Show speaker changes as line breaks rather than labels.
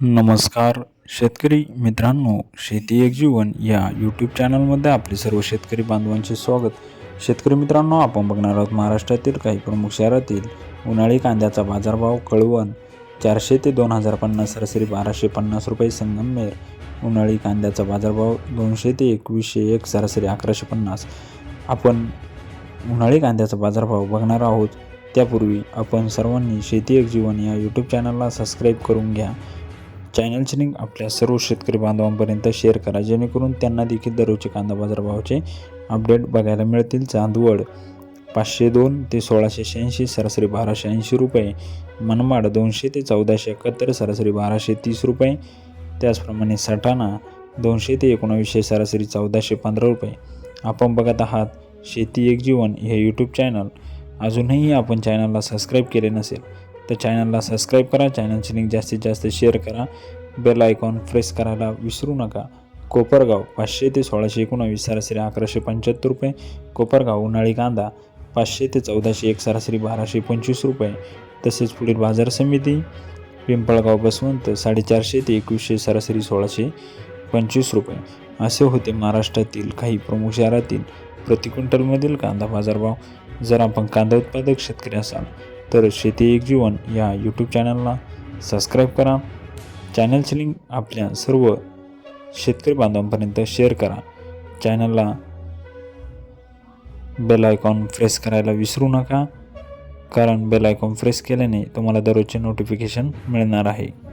नमस्कार शेतकरी मित्रांनो शेती एक जीवन या यूट्यूब चॅनलमध्ये आपले सर्व शेतकरी बांधवांचे स्वागत. शेतकरी मित्रांनो आपण बघणार आहोत महाराष्ट्रातील काही प्रमुख शहरातील उन्हाळी कांद्याचा बाजारभाव कळवण. चारशे ते दोन हजार पन्नास सरासरी बाराशे पन्नास रुपये संगमनेर उन्हाळी कांद्याचा बाजारभाव दोनशे ते एकवीसशे एक सरासरी अकराशे पन्नास. आपण उन्हाळी कांद्याचा बाजारभाव बघणार आहोत. त्यापूर्वी आपण सर्वांनी शेती एक जीवन या यूट्यूब चॅनलला सबस्क्राईब करून घ्या. चॅनलची लिंक आपल्या सर्व शेतकरी बांधवांपर्यंत शेअर करा. जेणेकरून त्यांना देखील दररोजचे कांदा बाजारभावाचे अपडेट बघायला मिळतील. चांदवड पाचशे दोन ते सोळाशे शहाऐंशी सरासरी बाराशे ऐंशी रुपये. मनमाड दोनशे ते चौदाशे एकाहत्तर सरासरी बाराशे तीस रुपये. त्याचप्रमाणे सटाणा दोनशे ते एकोणावीसशे सरासरी चौदाशे पंधरा रुपये. आपण बघत आहात शेती एक जीवन हे यूट्यूब चॅनल अजूनही आपण चॅनलला सबस्क्राईब केले नसेल तर चॅनलला सबस्क्राईब करा. चॅनलची लिंक जास्तीत जास्त शेअर करा. बेल आयकॉन प्रेस करायला विसरू नका. कोपरगाव पाचशे ते सोळाशे एकोणावीस सरासरी अकराशे पंच्याहत्तर रुपये. कोपरगाव उन्हाळी कांदा पाचशे ते चौदाशे एक सरासरी बाराशे पंचवीस रुपये. तसेच पुढील बाजार समिती पिंपळगाव बसवंत साडेचारशे ते एकवीसशे सरासरी सोळाशे पंचवीस रुपये. असे होते महाराष्ट्रातील काही प्रमुख शहरातील प्रति क्विंटलमधील कांदा बाजारभाव. जर आपण कांदा उत्पादक शेतकरी असाल तर शेती एक जीवन या यूट्यूब चॅनलला सबस्क्राईब करा. चॅनलची लिंक आपल्या सर्व शेतकरी बांधवांपर्यंत शेअर करा. चॅनलला बेल आयकॉन प्रेस करायला विसरू नका कारण बेल आयकॉन प्रेस केल्याने तुम्हाला दररोजचे नोटिफिकेशन मिळणार आहे.